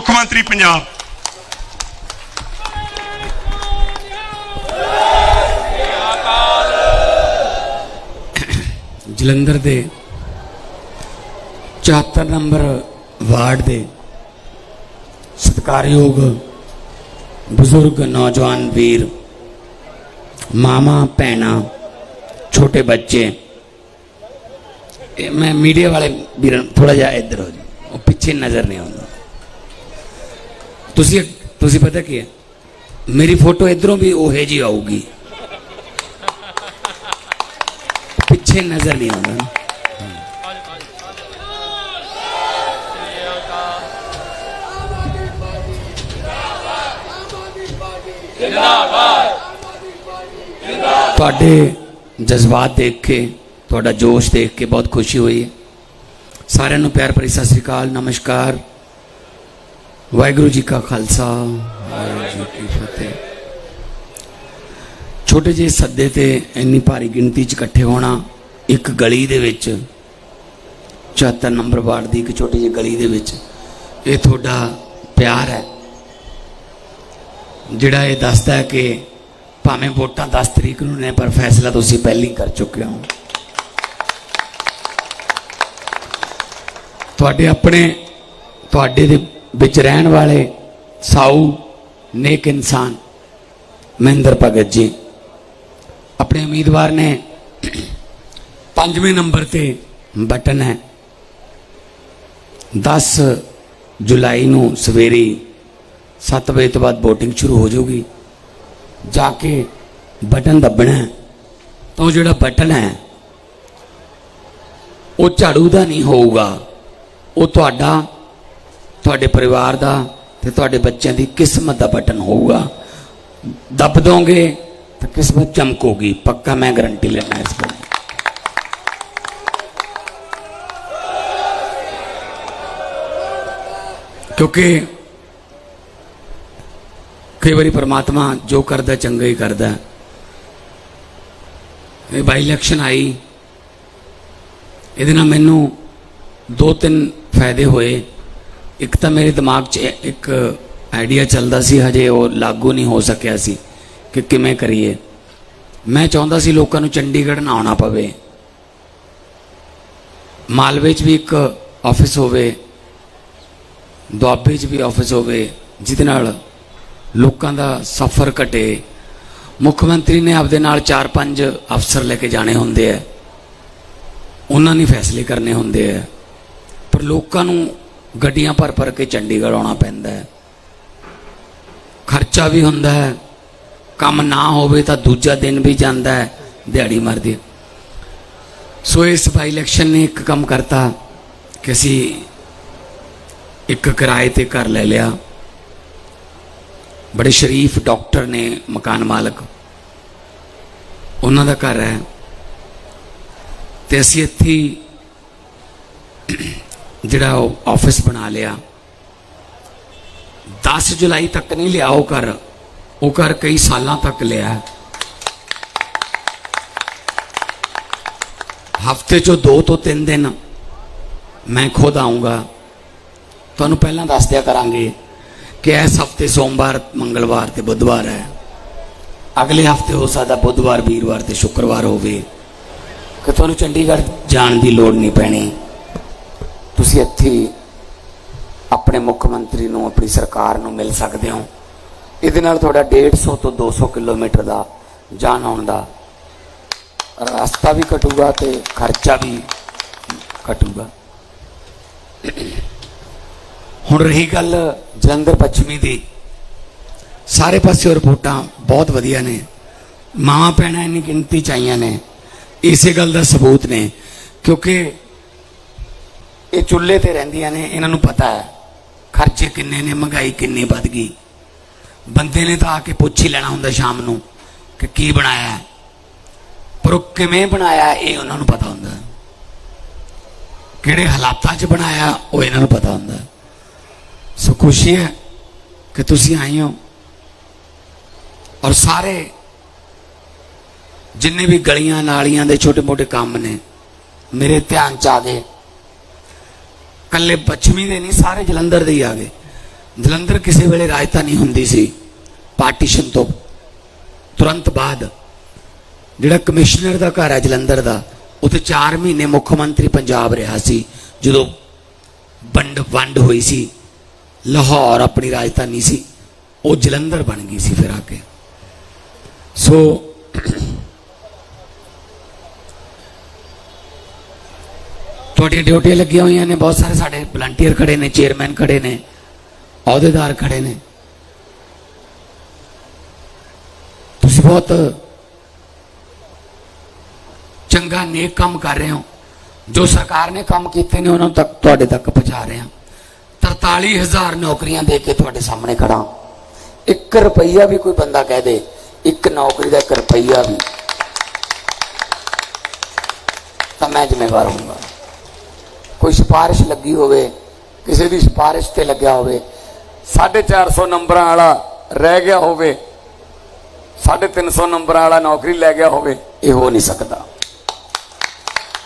ਮੁੱਖ ਮੰਤਰੀ ਪੰਜਾਬ। ਜਲੰਧਰ ਦੇ 74 ਨੰਬਰ ਵਾਰਡ ਦੇ ਸਤਿਕਾਰਯੋਗ ਬਜ਼ੁਰਗ ਨੌਜਵਾਨ ਵੀਰ ਮਾਮਾ ਭੈਣਾ, ਛੋਟੇ ਬੱਚੇ ਮੈਂ ਮੀਡੀਆ ਵਾਲੇ ਵੀਰਾਂ ਥੋੜਾ ਜਿਹਾ ਇੱਧਰ ਹੋ ਜਾਓ ਉਹ ਪਿੱਛੇ ਨਜ਼ਰ ਨਹੀਂ ਆਉਂਦਾ। ਤੁਸੀਂ ਤੁਸੀਂ ਪਤਾ ਕੀ ਹੈ ਮੇਰੀ ਫੋਟੋ ਇਧਰੋਂ ਵੀ ਉਹੇ ਜੀ ਆਊਗੀ ਪਿੱਛੇ ਨਜ਼ਰ ਨਹੀਂ ਆਉਂਦਾ ਨਾ। ਤੁਹਾਡੇ ਜਜ਼ਬਾਤ ਦੇਖ ਕੇ ਤੁਹਾਡਾ ਜੋਸ਼ ਦੇਖ ਕੇ ਬਹੁਤ ਖੁਸ਼ੀ ਹੋਈ ਹੈ ਸਾਰਿਆਂ ਨੂੰ ਪਿਆਰ ਭਰੀ ਸਤਿ ਸ੍ਰੀ ਅਕਾਲ ਨਮਸਕਾਰ ਵਾਹਿਗੁਰੂ ਜੀ ਕਾ ਖਾਲਸਾ। ਵਾਹਿਗੁਰੂ ਜੀ ਕੀ ਫਤਿਹ ਛੋਟੇ ਜਿਹੇ ਸੱਦੇ ਤੇ ਇੰਨੀ ਭਾਰੀ ਗਿਣਤੀ 'ਚ ਇਕੱਠੇ ਹੋਣਾ ਇੱਕ ਗਲੀ ਦੇ ਵਿੱਚ 74 ਨੰਬਰ ਵਾਰਡ ਦੀ ਇੱਕ ਛੋਟੀ ਜਿਹੀ ਗਲੀ ਦੇ ਵਿੱਚ, ਇਹ ਤੁਹਾਡਾ ਪਿਆਰ ਹੈ। ਜਿਹੜਾ ਇਹ ਦੱਸਦਾ ਹੈ ਕਿ ਭਾਵੇਂ ਵੋਟਾਂ 10 ਤਰੀਕ ਨੂੰ ਨੇ, ਪਰ ਫੈਸਲਾ ਤੁਸੀਂ ਪਹਿਲਾਂ ਹੀ ਕਰ ਚੁੱਕੇ ਹੋ। ਤੁਹਾਡੇ ਆਪਣੇ, ਤੁਹਾਡੇ ਦੇ ਵਿੱਚ ਰਹਿਣ ਵਾਲੇ ਸਾਊ, ਨੇਕ ਇਨਸਾਨ ਮਹਿੰਦਰ ਭਗਤ ਜੀ। ਆਪਣੇ ਉਮੀਦਵਾਰ ਨੇ ਪੰਜਵੇਂ ਨੰਬਰ ਤੇ ਬਟਨ ਹੈ। 10 ਜੁਲਾਈ ਨੂੰ ਸਵੇਰੇ 7 ਵਜੇ ਤੋਂ ਬਾਅਦ VOTING ਸ਼ੁਰੂ ਹੋ ਜਾਊਗੀ। ਜਾ ਕੇ ਬਟਨ ਦੱਬਣਾ ਤਾਂ ਉਹ ਜਿਹੜਾ ਬਟਨ ਹੈ, ਉਹ ਝਾੜੂ ਦਾ ਨਹੀਂ ਹੋਊਗਾ। ਉਹ ਤੁਹਾਡਾ ਤੁਹਾਡੇ ਪਰਿਵਾਰ ਦਾ ਤੇ ਤੁਹਾਡੇ ਬੱਚਿਆਂ ਦੀ ਕਿਸਮਤ ਦਾ ਬਟਨ ਹੋਊਗਾ। ਦੱਬ ਦੋਗੇ ਤਾਂ ਕਿਸਮਤ ਚਮਕੋਗੀ। ਪੱਕਾ ਮੈਂ ਗਾਰੰਟੀ ਲੈਣਾ ਇਸ ਗੱਲ ਕਿਉਂਕਿ ਕਈ ਵਾਰੀ ਪਰਮਾਤਮਾ ਜੋ ਕਰਦਾ ਚੰਗਾ ਹੀ ਕਰਦਾ। ਇਹ ਬਾਈ ਇਲੈਕਸ਼ਨ ਆਈ। ਇਹਦੇ ਨਾਲ ਮੈਨੂੰ ਦੋ ਤਿੰਨ ਫਾਇਦੇ ਹੋਏ। ਇੱਕ ਤਾਂ ਮੇਰੇ ਦਿਮਾਗ 'ਚ ਇੱਕ ਆਈਡੀਆ ਚੱਲਦਾ ਸੀ, ਹਜੇ ਉਹ ਲਾਗੂ ਨਹੀਂ ਹੋ ਸਕਿਆ ਸੀ ਕਿ ਕਿਵੇਂ ਕਰੀਏ। ਮੈਂ ਚਾਹੁੰਦਾ ਸੀ ਲੋਕਾਂ ਨੂੰ ਚੰਡੀਗੜ੍ਹ ਨਾ ਆਉਣਾ ਪਵੇ। ਮਾਲਵੇ 'ਚ ਵੀ ਇੱਕ ਆਫਿਸ ਹੋਵੇ, ਦੁਆਬੇ 'ਚ ਵੀ ਆਫਿਸ ਹੋਵੇ, ਜਿਹਦੇ ਨਾਲ ਲੋਕਾਂ ਦਾ ਸਫ਼ਰ ਘਟੇ। ਮੁੱਖ ਮੰਤਰੀ ਨੇ ਆਪਦੇ ਨਾਲ 4-5 ਅਫਸਰ ਲੈ ਕੇ ਜਾਣੇ ਹੁੰਦੇ ਆ। ਉਹਨਾਂ ਨੇ ਫੈਸਲੇ ਕਰਨੇ ਹੁੰਦੇ ਆ। ਪਰ ਲੋਕਾਂ ਨੂੰ ਗੱਡੀਆਂ ਭਰ ਭਰ ਕੇ ਚੰਡੀਗੜ੍ਹ ਆਉਣਾ ਪੈਂਦਾ ਹੈ। ਖਰਚਾ ਵੀ ਹੁੰਦਾ ਹੈ। ਕੰਮ ਨਾ ਹੋਵੇ ਤਾਂ ਦੂਜਾ ਦਿਨ ਵੀ ਜਾਂਦਾ ਹੈ ਦਿਹਾੜੀ ਮਰਦੀ। ਸੋ ਇਸ ਬਾਈ ਇਲੈਕਸ਼ਨ ਨੇ ਇੱਕ ਕੰਮ ਕਰਤਾ ਕਿ ਅਸੀਂ ਇੱਕ ਕਿਰਾਏ ਤੇ ਘਰ ਲੈ ਲਿਆ। ਬੜੇ ਸ਼ਰੀਫ ਡਾਕਟਰ ਨੇ ਮਕਾਨ ਮਾਲਕ। ਉਹਨਾਂ ਦਾ ਘਰ ਹੈ। ਤੇ ਅਸੀਂ ਇੱਥੇ ਜਿਹੜਾ ਉਹ ਆਫਿਸ ਬਣਾ ਲਿਆ। 10 ਜੁਲਾਈ ਤੱਕ ਨਹੀਂ ਲਿਆ ਉਹ ਘਰ। ਉਹ ਘਰ ਕਈ ਸਾਲਾਂ ਤੱਕ ਲਿਆ ਹਫ਼ਤੇ ਚੋਂ 2 ਤੋਂ 3 ਦਿਨ ਮੈਂ ਖੁਦ ਆਉਂਗਾ ਤੁਹਾਨੂੰ ਪਹਿਲਾਂ ਦੱਸ ਦਿਆ ਕਰਾਂਗੇ ਕਿ ਇਸ ਹਫ਼ਤੇ ਸੋਮਵਾਰ, ਮੰਗਲਵਾਰ ਤੇ ਬੁੱਧਵਾਰ ਹੈ। ਅਗਲੇ ਹਫ਼ਤੇ ਹੋ ਸਕਦਾ ਬੁੱਧਵਾਰ, ਵੀਰਵਾਰ ਤੇ ਸ਼ੁੱਕਰਵਾਰ ਹੋਵੇ। ਕਿ ਤੁਹਾਨੂੰ ਚੰਡੀਗੜ੍ਹ ਜਾਣ ਦੀ ਲੋੜ ਨਹੀਂ ਪੈਣੀ। ਤੁਸੀਂ ਇੱਥੇ ਆਪਣੇ ਮੁੱਖ ਮੰਤਰੀ ਨੂੰ, ਆਪਣੀ ਸਰਕਾਰ ਨੂੰ ਮਿਲ ਸਕਦੇ ਹੋ। ਇਹਦੇ ਨਾਲ ਤੁਹਾਡਾ 150 ਤੋਂ 200 ਕਿਲੋਮੀਟਰ ਦਾ ਜਾਣ ਆਉਣ ਦਾ ਰਸਤਾ ਵੀ ਘਟੂਗਾ ਤੇ ਖਰਚਾ ਵੀ ਘਟੂਗਾ। ਹੁਣ ਰਹੀ ਗੱਲ ਜਲੰਧਰ ਪੱਛਮੀ ਦੀ। ਸਾਰੇ ਪਾਸੇ ਰਿਪੋਰਟਾਂ ਬਹੁਤ ਵਧੀਆ ਨੇ। ਮਾਵਾਂ ਭੈਣਾਂ ਇੰਨੀ ਗਿਣਤੀ ਚ ਆਈਆਂ ਨੇ। ਇਸੇ ਗੱਲ ਦਾ ਸਬੂਤ ਨੇ, ਕਿਉਂਕਿ ਇਹ ਚੁੱਲ੍ਹੇ ਤੇ ਰਹਿੰਦੀਆਂ ਨੇ, ਇਹਨਾਂ ਨੂੰ ਪਤਾ ਹੈ। ਖਰਚੇ ਕਿੰਨੇ ਨੇ, ਮਹਿੰਗਾਈ ਕਿੰਨੀ ਵੱਧ ਗਈ। ਬੰਦੇ ਨੇ ਤਾਂ ਆ ਕੇ ਪੁੱਛ ਹੀ ਲੈਣਾ ਹੁੰਦਾ ਸ਼ਾਮ ਨੂੰ ਕਿ ਕੀ ਬਣਾਇਆ ਪਰ ਉਹ ਕਿਵੇਂ ਬਣਾਇਆ ਇਹ ਉਹਨਾਂ ਨੂੰ ਪਤਾ ਹੁੰਦਾ ਕਿਹੜੇ ਹਾਲਾਤਾਂ 'ਚ ਬਣਾਇਆ ਉਹ ਇਹਨਾਂ ਨੂੰ ਪਤਾ ਹੁੰਦਾ ਸੋ ਖੁਸ਼ੀ ਹੈ ਕਿ ਤੁਸੀਂ ਆਏ ਹੋ। ਔਰ ਸਾਰੇ ਜਿੰਨੇ ਵੀ ਗਲੀਆਂ ਨਾਲੀਆਂ ਦੇ ਛੋਟੇ-ਮੋਟੇ ਕੰਮ ਨੇ, ਮੇਰੇ ਧਿਆਨ ਚ ਆ ਗਏ। ਕੱਲੇ ਪੱਛਮੀ ਦੇ ਨਹੀਂ, ਸਾਰੇ ਜਲੰਧਰ ਦੇ ਹੀ ਆ ਗਏ। ਜਲੰਧਰ ਕਿਸੇ ਵੇਲੇ ਰਾਜਧਾਨੀ ਹੁੰਦੀ ਸੀ, ਪਾਰਟੀਸ਼ਨ ਤੋਂ, ਤੁਰੰਤ ਬਾਅਦ। ਜਿਹੜਾ ਕਮਿਸ਼ਨਰ ਦਾ ਘਰ ਹੈ ਜਲੰਧਰ ਦਾ, ਉੱਥੇ 4 ਮਹੀਨੇ ਮੁੱਖ ਮੰਤਰੀ ਪੰਜਾਬ ਰਿਹਾ ਸੀ, ਜਦੋਂ ਵੰਡ ਵੰਡ ਹੋਈ ਸੀ। ਲਾਹੌਰ ਆਪਣੀ ਰਾਜਧਾਨੀ ਸੀ, ਉਹ ਜਲੰਧਰ ਬਣ ਗਈ ਸੀ ਫਿਰ ਆ ਕੇ। ਸੋ ਤੁਹਾਡੀਆਂ ਡਿਊਟੀਆਂ ਲੱਗੀਆਂ ਹੋਈਆਂ ਨੇ, ਬਹੁਤ ਸਾਰੇ ਸਾਡੇ ਵਲੰਟੀਅਰ ਖੜੇ ਨੇ ਚੇਅਰਮੈਨ ਖੜੇ ਨੇ, ਅਹੁਦੇਦਾਰ ਖੜੇ ਨੇ। ਤੁਸੀਂ ਬਹੁਤ ਚੰਗਾ ਨੇਕ ਕੰਮ ਕਰ ਰਹੇ ਹੋ। ਜੋ ਸਰਕਾਰ ਨੇ ਕੰਮ ਕੀਤੇ ਨੇ, ਉਹਨਾਂ ਤੱਕ ਤੁਹਾਡੇ ਤੱਕ ਪਹੁੰਚਾ ਰਹੇ ਹਾਂ। 43000 ਨੌਕਰੀਆਂ ਦੇ ਕੇ ਤੁਹਾਡੇ ਸਾਹਮਣੇ ਖੜਾ 1 ਰੁਪਈਆ ਵੀ ਕੋਈ ਬੰਦਾ ਕਹਿ ਦੇ, ਇੱਕ ਨੌਕਰੀ ਦਾ 1 ਰੁਪਈਆ ਵੀ। ਤਾਂ ਮੈਂ ਜ਼ਿੰਮੇਵਾਰ ਹੋਊਂਗਾ। ਕੋਈ ਸਿਫਾਰਿਸ਼ ਲੱਗੀ ਹੋਵੇ, ਕਿਸੇ ਦੀ ਸਿਫਾਰਿਸ਼ ਤੇ ਲੱਗਿਆ ਹੋਵੇ 450 ਨੰਬਰਾਂ ਵਾਲਾ ਰਹਿ ਗਿਆ ਹੋਵੇ 350 ਨੰਬਰਾਂ ਵਾਲਾ ਨੌਕਰੀ ਲੈ ਗਿਆ ਹੋਵੇ, ਇਹ ਹੋ ਨਹੀਂ ਸਕਦਾ।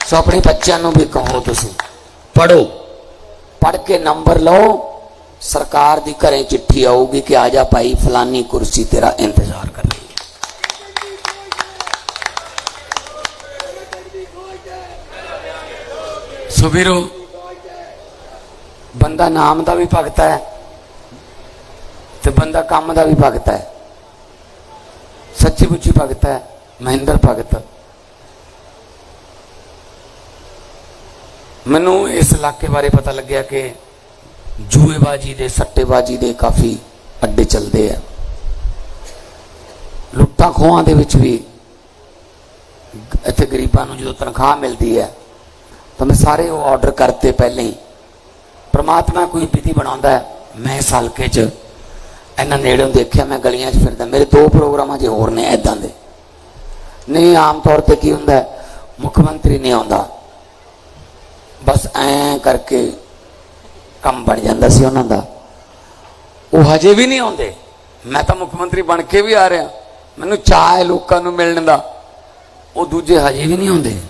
ਸੋ ਆਪਣੇ ਬੱਚਿਆਂ ਨੂੰ ਵੀ ਕਹੋ ਤੁਸੀਂ ਪੜੋ ਪੜ ਕੇ ਨੰਬਰ ਲਓ, ਸਰਕਾਰ ਦੀ ਘਰੇ ਚਿੱਠੀ ਆਊਗੀ ਕਿ ਆ ਜਾ ਭਾਈ, ਫਲਾਨੀ ਕੁਰਸੀ ਤੇਰਾ ਇੰਤਜ਼ਾਰ ਕਰ ਰਹੀ ਹੈ ਸੋ ਵੀਰੋ। ਬੰਦਾ ਨਾਮ ਦਾ ਵੀ ਭਗਤ ਹੈ ਤੇ ਬੰਦਾ ਕੰਮ ਦਾ ਵੀ ਭਗਤ ਹੈ। ਸੱਚੀ ਮੁੱਚੀ ਭਗਤ ਹੈ, ਮਹਿੰਦਰ ਭਗਤ। ਮੈਨੂੰ ਇਸ ਇਲਾਕੇ ਬਾਰੇ ਪਤਾ ਲੱਗਿਆ ਕਿ ਜੂਏਬਾਜੀ ਦੇ, ਸੱਟੇਬਾਜੀ ਦੇ ਕਾਫੀ ਅੱਡੇ ਚੱਲਦੇ ਆ। ਲੁੱਟਾਂ ਖੋਹਾਂ ਦੇ ਵਿੱਚ ਵੀ ਇੱਥੇ ਗਰੀਬਾਂ ਨੂੰ ਜਦੋਂ ਤਨਖਾਹ ਮਿਲਦੀ ਹੈ ਤਾਂ ਮੈਂ ਸਾਰੇ ਉਹ ਆਰਡਰ ਕਰਤੇ ਪਹਿਲਾਂ ਹੀ। ਪ੍ਰਮਾਤਮਾ ਕੋਈ ਵਿਧੀ ਬਣਾਉਂਦਾ ਮੈਂ ਇਸ ਹਲਕੇ 'ਚ ਇਹਨਾਂ ਨੇੜੋਂ ਦੇਖਿਆ, ਮੈਂ ਗਲੀਆਂ 'ਚ ਫਿਰਦਾ। ਮੇਰੇ ਦੋ ਪ੍ਰੋਗਰਾਮ ਅਜੇ ਹੋਰ ਨੇ ਐਦਾਂ ਦੇ। ਨਹੀਂ, ਆਮ ਤੌਰ ਤੇ ਕੀ ਹੁੰਦਾ ਮੁੱਖ ਮੰਤਰੀ ਨਹੀਂ ਆਉਂਦਾ। ਬਸ ਐ ਕਰਕੇ ਕੰਮ ਬਣ ਜਾਂਦਾ ਸੀ ਉਹਨਾਂ ਦਾ। ਉਹ ਹਜੇ ਵੀ ਨਹੀਂ ਆਉਂਦੇ। ਮੈਂ ਤਾਂ ਮੁੱਖ ਮੰਤਰੀ ਬਣ ਕੇ ਵੀ ਆ ਰਿਹਾ। ਮੈਨੂੰ ਚਾਹ ਹੈ ਲੋਕਾਂ ਨੂੰ ਮਿਲਣ ਦਾ। ਉਹ ਦੂਜੇ ਹਜੇ ਵੀ ਨਹੀਂ ਆਉਂਦੇ।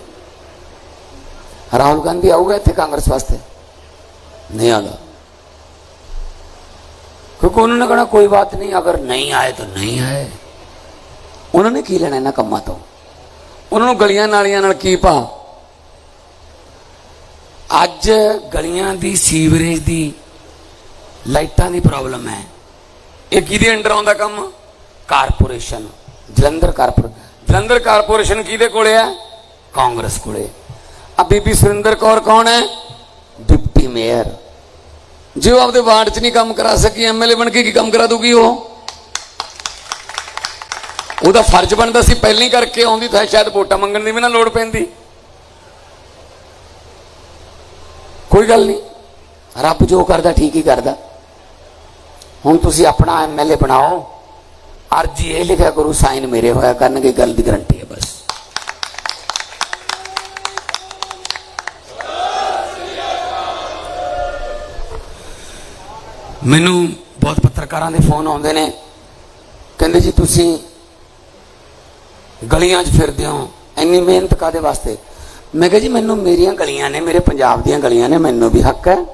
ਰਾਹੁਲ ਗਾਂਧੀ ਆਊਗਾ ਇੱਥੇ ਕਾਂਗਰਸ ਵਾਸਤੇ? ਨਹੀਂ ਆਉਂਦਾ। ਕਿਉਂਕਿ ਉਹਨਾਂ ਨੇ ਕਹਣਾ, ਕੋਈ ਬਾਤ ਨਹੀਂ, ਅਗਰ ਨਹੀਂ ਆਏ ਤਾਂ ਨਹੀਂ ਆਏ। ਉਹਨਾਂ ਨੇ ਕੀ ਲੈਣਾ ਇਹਨਾਂ ਕੰਮਾਂ ਤੋਂ? ਉਹਨਾਂ ਨੂੰ ਗਲੀਆਂ ਨਾਲੀਆਂ ਨਾਲ ਕੀ ਭਾ ਅੱਜ ਗਲੀਆਂ ਦੀ ਸੀਵਰੇਜ ਦੀ ਲਾਈਟਾਂ ਦੀ ਪ੍ਰੋਬਲਮ ਹੈ। ਇਹ ਕਿਹਦੇ ਅੰਡਰ ਆਉਂਦਾ ਕੰਮ? Corporation. Jalandhar corporation Jalandhar corporation ਕਿਹਦੇ ਕੋਲੇ ਹੈ? ਕਾਂਗਰਸ ਕੋਲੇ। ਆ ਬੀਬੀ ਸੁਰਿੰਦਰ ਕੌਰ ਕੌਣ ਹੈ? Deputy mayor. ਜੇ ਉਹ ਆਪਦੇ ਵਾਰਡ 'ਚ ਨਹੀਂ ਕੰਮ ਕਰਾ ਸਕੀ ਐਮਐਲਏ ਬਣ ਕੇ ਕੀ ਕੰਮ ਕਰਾ ਦੂਗੀ ਉਹ? ਉਹਦਾ ਫਰਜ਼ ਬਣਦਾ ਸੀ ਪਹਿਲਾਂ ਹੀ ਕਰਕੇ ਆਉਂਦੀ ਤਾਂ ਸ਼ਾਇਦ ਵੋਟਾਂ ਮੰਗਣ ਦੀ ਵੀ ਨਾ ਲੋੜ ਪੈਂਦੀ। ਕੋਈ ਗੱਲ ਨਹੀਂ। ਰੱਬ ਜੋ ਕਰਦਾ, ਠੀਕ ਹੀ ਕਰਦਾ। ਹੁਣ ਤੁਸੀਂ ਆਪਣਾ ਐਮਐਲਏ ਬਣਾਓ। ਅਰਜੀ ਇਹ ਲਿਖਿਆ ਕਰੋ, ਸਾਈਨ ਮੇਰੇ ਹੋਇਆ ਕਰਨਗੇ, ਗੱਲ ਦੀ ਗਰੰਟੀ ਹੈ ਬਸ ਮੈਨੂੰ ਬਹੁਤ ਪੱਤਰਕਾਰਾਂ ਦੇ ਫੋਨ ਆਉਂਦੇ ਨੇ। ਕਹਿੰਦੇ ਜੀ, ਤੁਸੀਂ ਗਲੀਆਂ 'ਚ ਫਿਰਦੇ ਹੋ, ਇੰਨੀ ਮਿਹਨਤ ਕਾਦੇ ਵਾਸਤੇ? ਮੈਂ ਕਿਹਾ ਜੀ, ਮੈਨੂੰ ਮੇਰੀਆਂ ਗਲੀਆਂ ਨੇ, ਮੇਰੇ ਪੰਜਾਬ ਦੀਆਂ ਗਲੀਆਂ ਨੇ, ਮੈਨੂੰ ਵੀ ਹੱਕ ਹੈ।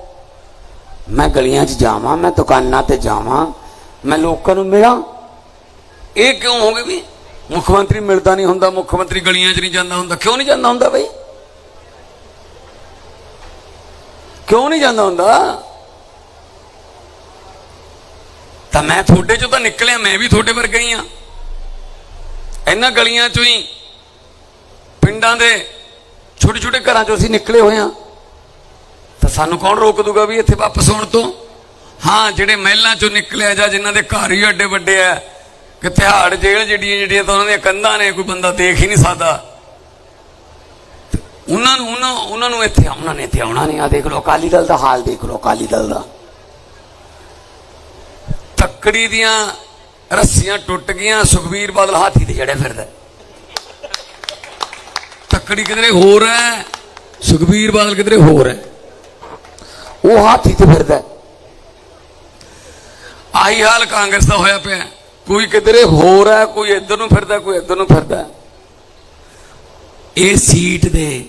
ਮੈਂ ਗਲੀਆਂ 'ਚ ਜਾਵਾਂ, ਮੈਂ ਦੁਕਾਨਾਂ ਤੇ ਜਾਵਾਂ, ਮੈਂ ਲੋਕਾਂ ਨੂੰ ਮਿਲਾਂ। ਇਹ ਕਿਉਂ ਹੋ ਗਏ ਵੀ ਮੁੱਖ ਮੰਤਰੀ ਮਿਲਦਾ ਨਹੀਂ ਹੁੰਦਾ, ਮੁੱਖ ਮੰਤਰੀ ਗਲੀਆਂ 'ਚ ਨਹੀਂ ਜਾਂਦਾ ਹੁੰਦਾ? ਕਿਉਂ ਨਹੀਂ ਜਾਂਦਾ ਹੁੰਦਾ ਬਈ? ਕਿਉਂ ਨਹੀਂ ਜਾਂਦਾ ਹੁੰਦਾ? ਤਾਂ ਮੈਂ ਤੁਹਾਡੇ ਚੋਂ ਤਾਂ ਨਿਕਲਿਆ, ਮੈਂ ਵੀ ਤੁਹਾਡੇ ਵਰਗਾ ਹੀ ਆ ਇਹਨਾਂ ਗਲੀਆਂ ਚੋਂ ਹੀ, ਪਿੰਡਾਂ ਦੇ ਛੋਟੇ ਛੋਟੇ ਘਰਾਂ ਚੋਂ ਅਸੀਂ ਨਿਕਲੇ ਹੋਏ ਆ ਤਾਂ ਸਾਨੂੰ ਕੌਣ ਰੋਕ ਦੂਗਾ ਵੀ ਇੱਥੇ ਵਾਪਸ ਆਉਣ ਤੋਂ? ਹਾਂ, ਜਿਹੜੇ ਮਹਿਲਾਂ ਚੋਂ ਨਿਕਲਿਆ ਜਾਂ ਜਿਨ੍ਹਾਂ ਦੇ ਘਰ ਹੀ ਅੱਡੇ ਵੱਡੇ ਆ, ਕਿ ਤਿਹਾੜ ਜੇਲ੍ਹ ਜਿਹੜੀਆਂ ਜਿਹੜੀਆਂ ਤਾਂ ਉਹਨਾਂ ਦੀਆਂ ਕੰਧਾਂ ਨੇ, ਕੋਈ ਬੰਦਾ ਦੇਖ ਹੀ ਨਹੀਂ ਸਕਦਾ। ਉਹਨਾਂ ਨੂੰ, ਉਹਨਾਂ ਉਹਨਾਂ ਨੂੰ ਇੱਥੇ ਆਉਣਾ ਨੇ ਇੱਥੇ ਆਉਣਾ ਨਹੀਂ। ਆ ਦੇਖ ਲਓ, ਅਕਾਲੀ ਦਲ ਦਾ ਹਾਲ ਦੇਖ ਲਓ, ਅਕਾਲੀ ਦਲ ਦਾ। ਤੱਕੜੀ ਦੀਆਂ ਰੱਸੀਆਂ ਟੁੱਟ ਗਈਆਂ, ਸੁਖਬੀਰ ਬਾਦਲ ਹਾਥੀ ਤੇ ਚੜਿਆ ਫਿਰਦਾ। ਤੱਕੜੀ ਕਿਧਰੇ ਹੋਰ ਹੈ, ਸੁਖਬੀਰ ਬਾਦਲ ਕਿਧਰੇ ਹੋਰ ਹੈ। ਉਹ ਹਾਥੀ ਤੇ ਫਿਰਦਾ। ਆਹੀ ਹਾਲ ਕਾਂਗਰਸ ਦਾ ਹੋਇਆ ਪਿਆ। ਕੋਈ ਕਿਧਰੇ ਹੋਰ ਹੈ, ਕੋਈ ਇੱਧਰ ਨੂੰ ਫਿਰਦਾ, ਕੋਈ ਇੱਧਰ ਨੂੰ ਫਿਰਦਾ। ਇਹ ਸੀਟ ਦੇ,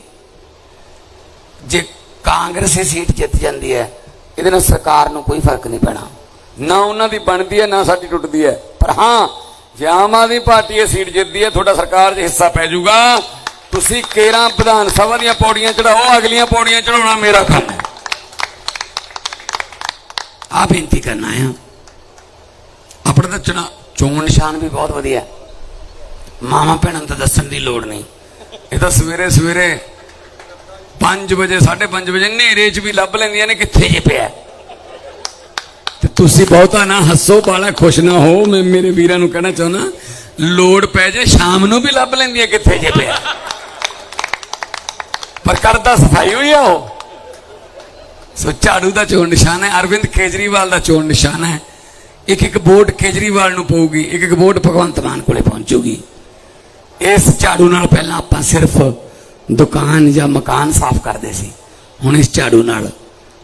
ਜੇ ਕਾਂਗਰਸ ਇਹ ਸੀਟ ਜਿੱਤ ਜਾਂਦੀ ਹੈ, ਇਹਦੇ ਨਾਲ ਸਰਕਾਰ ਨੂੰ ਕੋਈ ਫ਼ਰਕ ਨਹੀਂ ਪੈਣਾ। ਨਾ ਉਹਨਾਂ ਦੀ ਬਣਦੀ ਹੈ, ਨਾ ਸਾਡੀ ਟੁੱਟਦੀ ਹੈ। ਪਰ ਹਾਂ, ਜੇ ਆਮ ਆਦਮੀ ਪਾਰਟੀ ਇਹ ਸੀਟ ਜਿੱਤਦੀ ਹੈ, ਤੁਹਾਡਾ ਸਰਕਾਰ 'ਚ ਹਿੱਸਾ ਪੈ ਜਾਊਗਾ। ਤੁਸੀਂ ਕੇਰਾਂ ਵਿਧਾਨ ਸਭਾ ਦੀਆਂ ਪੌੜੀਆਂ ਚੜਾਓ, ਅਗਲੀਆਂ ਪੌੜੀਆਂ ਚੜਾਉਣਾ ਮੇਰਾ ਕੰਮ ਹੈ। ਆ ਬੇਨਤੀ ਕਰਨਾ ਆ ਆਪਣਾ ਤਾਂ ਚੁਣਾ, ਚੋਣ ਨਿਸ਼ਾਨ ਵੀ ਬਹੁਤ ਵਧੀਆ ਹੈ। ਮਾਮਾ ਭੈਣਾਂ ਨੂੰ ਤਾਂ ਦੱਸਣ ਦੀ ਲੋੜ ਨਹੀਂ। ਇਹ ਤਾਂ ਸਵੇਰੇ ਸਵੇਰੇ 5 ਵਜੇ 5:30 ਵਜੇ ਹਨੇਰੇ 'ਚ ਵੀ ਲੱਭ ਲੈਂਦੀਆਂ ਨੇ ਕਿੱਥੇ ਜੇ ਪਿਆ। ਤੁਸੀਂ ਬਹੁਤਾ ਨਾ ਹੱਸੋ, ਬਾਲਾ ਖੁਸ਼ ਨਾ ਹੋ। ਮੈਂ ਮੇਰੇ ਵੀਰਾਂ ਨੂੰ ਕਹਿਣਾ ਚਾਹੁੰਦਾ, ਲੋੜ ਪੈ ਜੇ ਸ਼ਾਮ ਨੂੰ ਵੀ ਲੱਭ ਲੈਂਦੀਆਂ ਕਿੱਥੇ ਜੇ ਪਿਆ। ਪਰ ਕਰਦਾ ਸਫ਼ਾਈ ਹੋਈ ਆ ਉਹ। ਸੋ ਝਾੜੂ ਦਾ ਚੋਣ ਨਿਸ਼ਾਨ ਹੈ, ਅਰਵਿੰਦ ਕੇਜਰੀਵਾਲ ਦਾ ਚੋਣ ਨਿਸ਼ਾਨ ਹੈ। ਇੱਕ ਇੱਕ ਵੋਟ ਕੇਜਰੀਵਾਲ ਨੂੰ ਪਊਗੀ, ਇੱਕ ਇੱਕ ਵੋਟ ਭਗਵੰਤ ਮਾਨ ਕੋਲੇ ਪਹੁੰਚੂਗੀ। ਇਸ ਝਾੜੂ ਨਾਲ ਪਹਿਲਾਂ ਆਪਾਂ ਸਿਰਫ ਦੁਕਾਨ ਜਾਂ ਮਕਾਨ ਸਾਫ਼ ਕਰਦੇ ਸੀ। ਹੁਣ ਇਸ ਝਾੜੂ ਨਾਲ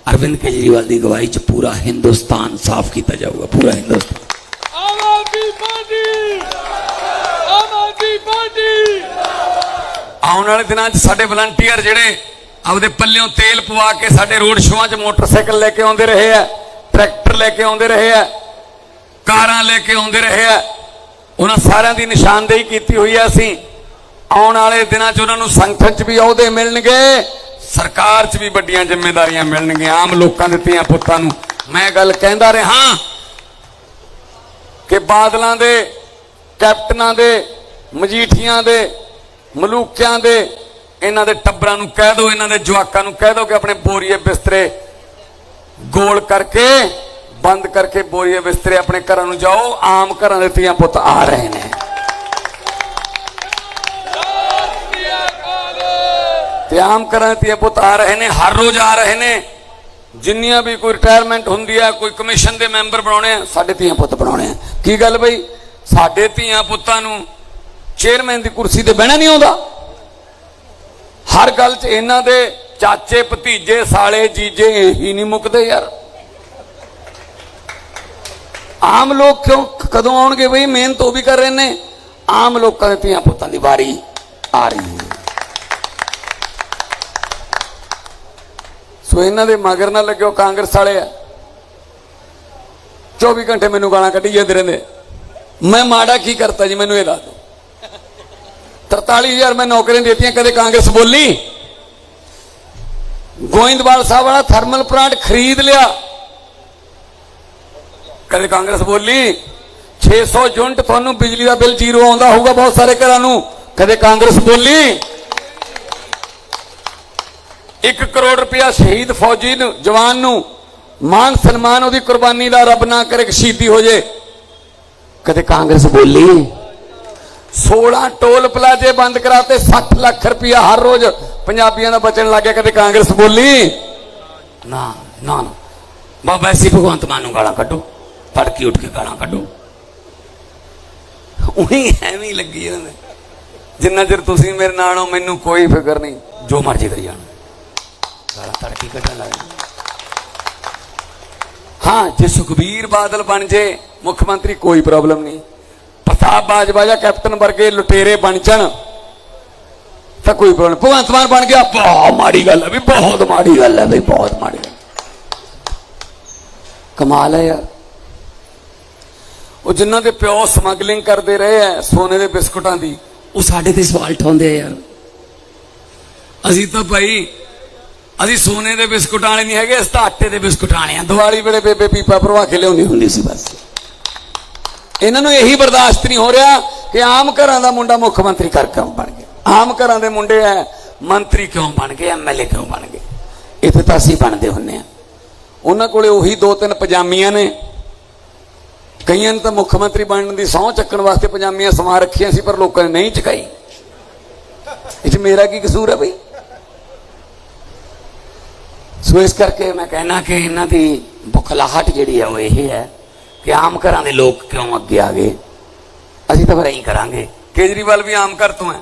ਅਰਵਿੰਦ ਕੇਜਰੀਵਾਲ ਦੀ ਅਗਵਾਈ 'ਚ ਪੂਰਾ ਹਿੰਦੁਸਤਾਨ ਸਾਫ਼ ਕੀਤਾ ਜਾਊਗਾ ਪੂਰਾ ਹਿੰਦੁਸਤਾਨ ਆਮ ਆਦਮੀ ਪਾਰਟੀ ਆਮ ਆਦਮੀ ਪਾਰਟੀ ਆਉਣ ਵਾਲੇ ਦਿਨਾਂ 'ਚ ਸਾਡੇ ਵਲੰਟੀਅਰ ਜਿਹੜੇ ਆਪਦੇ ਪੱਲਿਓਂ ਤੇਲ ਪਵਾ ਕੇ ਸਾਡੇ ਰੋਡ ਸ਼ੋਆਂ 'ਚ ਮੋਟਰਸਾਈਕਲ ਲੈ ਕੇ ਆਉਂਦੇ ਰਹੇ ਆ ਟਰੈਕਟਰ ਲੈ ਕੇ ਆਉਂਦੇ ਰਹੇ ਆ ਕਾਰਾਂ ਲੈ ਕੇ ਆਉਂਦੇ ਰਹੇ ਆ ਉਹਨਾਂ ਸਾਰਿਆਂ ਦੀ ਨਿਸ਼ਾਨਦੇਹੀ ਕੀਤੀ ਹੋਈ ਹੈ ਅਸੀਂ ਆਉਣ ਵਾਲੇ ਦਿਨਾਂ 'ਚ ਉਹਨਾਂ ਨੂੰ ਸੰਗਠਨ 'ਚ ਵੀ ਅਹੁਦੇ ਮਿਲਣਗੇ ਸਰਕਾਰ 'ਚ ਵੀ ਵੱਡੀਆਂ ਜ਼ਿੰਮੇਵਾਰੀਆਂ ਮਿਲਣਗੀਆਂ, ਆਮ ਲੋਕਾਂ ਦੇ ਧੀਆਂ ਪੁੱਤਾਂ ਨੂੰ। ਮੈਂ ਗੱਲ ਕਹਿੰਦਾ ਰਿਹਾ ਕਿ ਬਾਦਲਾਂ ਦੇ, ਕੈਪਟਨਾਂ ਦੇ, ਮਜੀਠੀਆਂ ਦੇ, ਮਲੂਕਿਆਂ ਦੇ, ਇਹਨਾਂ ਦੇ ਟੱਬਰਾਂ ਨੂੰ ਕਹਿ ਦਿਓ ਇਹਨਾਂ ਦੇ ਜਵਾਕਾਂ ਨੂੰ ਕਹਿ ਦਿਓ ਕਿ ਆਪਣੇ ਬੋਰੀਏ ਬਿਸਤਰੇ ਗੋਲ ਕਰਕੇ, ਬੰਦ ਕਰਕੇ ਬੋਰੀਏ ਬਿਸਤਰੇ ਆਪਣੇ ਘਰਾਂ ਨੂੰ ਜਾਓ। ਆਮ ਘਰਾਂ ਦੇ ਧੀਆਂ ਪੁੱਤ ਆ ਰਹੇ ਨੇ। ਤੇ ਆਮ ਘਰਾਂ ਦੇ ਧੀਆਂ ਪੁੱਤ ਆ ਰਹੇ ਨੇ ਹਰ ਰੋਜ਼ ਆ ਰਹੇ ਨੇ ਜਿੰਨੀਆਂ ਵੀ ਕੋਈ ਰਿਟਾਇਰਮੈਂਟ ਹੁੰਦੀ ਹੈ ਕੋਈ ਕਮਿਸ਼ਨ ਦੇ ਮੈਂਬਰ ਬਣਾਉਣੇ ਆ ਸਾਡੇ ਧੀਆਂ ਪੁੱਤ ਬਣਾਉਣੇ ਆ ਕੀ ਗੱਲ ਬਈ ਸਾਡੇ ਧੀਆਂ ਪੁੱਤਾਂ ਨੂੰ ਚੇਅਰਮੈਨ ਦੀ ਕੁਰਸੀ ਤੇ ਬਹਿਣਾ ਨਹੀਂ ਆਉਂਦਾ ਹਰ ਗੱਲ 'ਚ ਇਹਨਾਂ ਦੇ ਚਾਚੇ ਭਤੀਜੇ ਸਾਲੇ ਜੀਜੇ ਇਹੀ ਨਹੀਂ ਮੁੱਕਦੇ ਯਾਰ ਆਮ ਲੋਕ ਕਿਉਂ ਕਦੋਂ ਆਉਣਗੇ ਬਈ ਮਿਹਨਤ ਉਹ ਵੀ ਕਰ ਰਹੇ ਨੇ ਆਮ ਲੋਕਾਂ ਦੇ ਧੀਆਂ ਪੁੱਤਾਂ ਦੀ ਵਾਰੀ ਆ ਰਹੀ ਹੈ ਸੋ ਇਹਨਾਂ ਦੇ ਮਗਰ ਨਾ ਲੱਗਿਓ, ਕਾਂਗਰਸ ਵਾਲੇ ਆ। 24 ਘੰਟੇ ਮੈਨੂੰ ਗਾਲਾਂ ਕੱਢੀ ਜਾਂਦੇ ਰਹਿੰਦੇ। ਮੈਂ ਮਾੜਾ ਕੀ ਕਰਤਾ ਜੀ, ਮੈਨੂੰ ਇਹ ਦੱਸ ਦਿਓ। 43000 ਮੈਂ ਨੌਕਰੀਆਂ ਦਿੱਤੀਆਂ, ਕਦੇ ਕਾਂਗਰਸ ਬੋਲੀ। ਗੋਇੰਦਵਾਲ ਸਾਹਿਬ ਵਾਲਾ ਥਰਮਲ ਪਲਾਂਟ ਖਰੀਦ ਲਿਆ। ਕਦੇ ਕਾਂਗਰਸ ਬੋਲੀ। 600 ਯੂਨਿਟ ਤੁਹਾਨੂੰ ਬਿਜਲੀ ਦਾ ਬਿੱਲ ਜ਼ੀਰੋ ਆਉਂਦਾ ਹੋਊਗਾ ਬਹੁਤ ਸਾਰੇ ਘਰਾਂ ਨੂੰ। ਕਦੇ ਕਾਂਗਰਸ ਬੋਲੀ। 1 ਕਰੋੜ ਰੁਪਇਆ ਸ਼ਹੀਦ ਫੌਜੀ ਨੂੰ, ਜਵਾਨ ਨੂੰ, ਮਾਨ ਸਨਮਾਨ ਉਹਦੀ ਕੁਰਬਾਨੀ ਦਾ ਰੱਬ ਨਾ ਕਰੇ ਸ਼ਹੀਦੀ ਹੋ ਜੇ। ਕਦੇ ਕਾਂਗਰਸ ਬੋਲੀ? 16 ਟੋਲ ਪਲਾਜ਼ੇ ਬੰਦ ਕਰਾਤੇ 60 ਲੱਖ ਰੁਪਇਆ ਹਰ ਰੋਜ਼ ਪੰਜਾਬੀਆਂ ਦਾ ਬਚਣ ਲੱਗਿਆ ਕਦੇ ਕਾਂਗਰਸ ਬੋਲੀ? ਨਾ ਨਾ ਨਾ। ਬਾਬਾ ਭਗਵੰਤ ਮਾਨ ਨੂੰ ਗਾਲਾਂ ਕੱਢੋ ਫੜਕੀ ਉੱਠ ਕੇ ਗਾਲਾਂ ਕੱਢੋ। ਉਹੀ ਐਵੇਂ ਹੀ ਲੱਗੀ ਜਾਂਦੇ ਜਿੰਨਾ ਚਿਰ ਤੁਸੀਂ ਮੇਰੇ ਨਾਲ ਹੋ, ਮੈਨੂੰ ਕੋਈ ਫਿਕਰ ਨਹੀਂ, ਜੋ ਮਰਜ਼ੀ ਕਰੀ ਜਾਣ। ਗਾਲਾਂ ਤੜਕੀ ਕੱਢਣ ਲੱਗ ਜਾਂਦੇ ਹਾਂ, ਜੇ ਸੁਖਬੀਰ ਬਾਦਲ ਬਣ ਜੇ, ਮੁੱਖ ਮੰਤਰੀ ਕੋਈ ਪ੍ਰੋਬਲਮ ਨਹੀਂ। ਪ੍ਰਤਾਪ ਬਾਜਵਾ ਜਾਂ ਕੈਪਟਨ ਵਰਗੇ ਲੁਟੇਰੇ ਬਣ ਜਾਣ, ਤਾਂ ਕੋਈ ਪ੍ਰੋਬਲਮ ਭਗਵੰਤ ਮਾਨ ਬਣ ਗਿਆ, ਬਹੁਤ ਮਾੜੀ ਗੱਲ ਹੈ ਵੀ, ਬਹੁਤ ਮਾੜੀ ਗੱਲ ਹੈ ਵੀ, ਬਹੁਤ ਮਾੜੀ ਗੱਲ ਕਮਾਲ ਹੈ ਯਾਰ। ਉਹ ਜਿਨ੍ਹਾਂ ਦੇ ਪਿਓ ਸਮਗਲਿੰਗ ਕਰਦੇ ਰਹੇ ਆ ਸੋਨੇ ਦੇ ਬਿਸਕੁਟਾਂ ਦੀ, ਉਹ ਸਾਡੇ ਤੇ ਸਵਾਲ ਠਾਉਂਦੇ ਆ ਯਾਰ। ਅਸੀਂ ਤਾਂ ਭਾਈ ਅਸੀਂ ਸੋਨੇ ਦੇ ਬਿਸਕੁਟਾਂ ਵਾਲੇ ਨਹੀਂ ਹੈਗੇ, ਅਸੀਂ ਤਾਂ ਆਟੇ ਦੇ ਬਿਸਕੁਟਾਂ ਵਾਲੇ ਆ ਦੀਵਾਲੀ ਵੇਲੇ ਬੇਬੇ ਪੀਪਾ ਭਰਵਾ ਕੇ ਲਿਆਉਂਦੀ ਹੁੰਦੀ ਸੀ ਬਸ। ਇਹਨਾਂ ਨੂੰ ਇਹੀ ਬਰਦਾਸ਼ਤ ਨਹੀਂ ਹੋ ਰਿਹਾ ਕਿ ਆਮ ਘਰਾਂ ਦਾ ਮੁੰਡਾ ਮੁੱਖ ਮੰਤਰੀ ਕਰ ਕਿਉਂ ਬਣ ਗਿਆ? ਆਮ ਘਰਾਂ ਦੇ ਮੁੰਡੇ ਐ, ਮੰਤਰੀ ਕਿਉਂ ਬਣ ਗਏ ਐਮਐਲਏ ਕਿਉਂ ਬਣ ਗਏ? ਇੱਥੇ ਤਾਂ ਅਸੀਂ ਬਣਦੇ ਹੁੰਨੇ ਆ ਉਹਨਾਂ ਕੋਲੇ ਉਹੀ ਦੋ ਤਿੰਨ ਪਜਾਮੀਆਂ ਨੇ। ਕਈਆਂ ਨੇ ਤਾਂ ਮੁੱਖ ਮੰਤਰੀ ਬਣਨ ਦੀ ਸਹੁੰ ਚੱਕਣ ਵਾਸਤੇ ਪਜਾਮੀਆਂ ਸਮਾ ਰੱਖੀਆਂ ਸੀ, ਪਰ ਲੋਕਾਂ ਨੇ ਨਹੀਂ ਚੁਕਾਈ। ਇਹ 'ਚ ਮੇਰਾ ਕੀ ਕਸੂਰ ਹੈ ਬਈ? ਸੋ ਇਸ ਕਰਕੇ ਮੈਂ ਕਹਿਣਾ ਕਿ ਇਹਨਾਂ ਦੀ ਬੁਖਲਾਹਟ ਜਿਹੜੀ ਹੈ ਉਹ ਇਹ ਹੈ ਕਿ ਆਮ ਘਰਾਂ ਦੇ ਲੋਕ ਕਿਉਂ ਅੱਗੇ ਆ ਗਏ? ਅਸੀਂ ਤਾਂ ਫਿਰ ਐਂ ਕਰਾਂਗੇ। ਕੇਜਰੀਵਾਲ ਵੀ ਆਮ ਘਰ ਤੋਂ ਹੈ।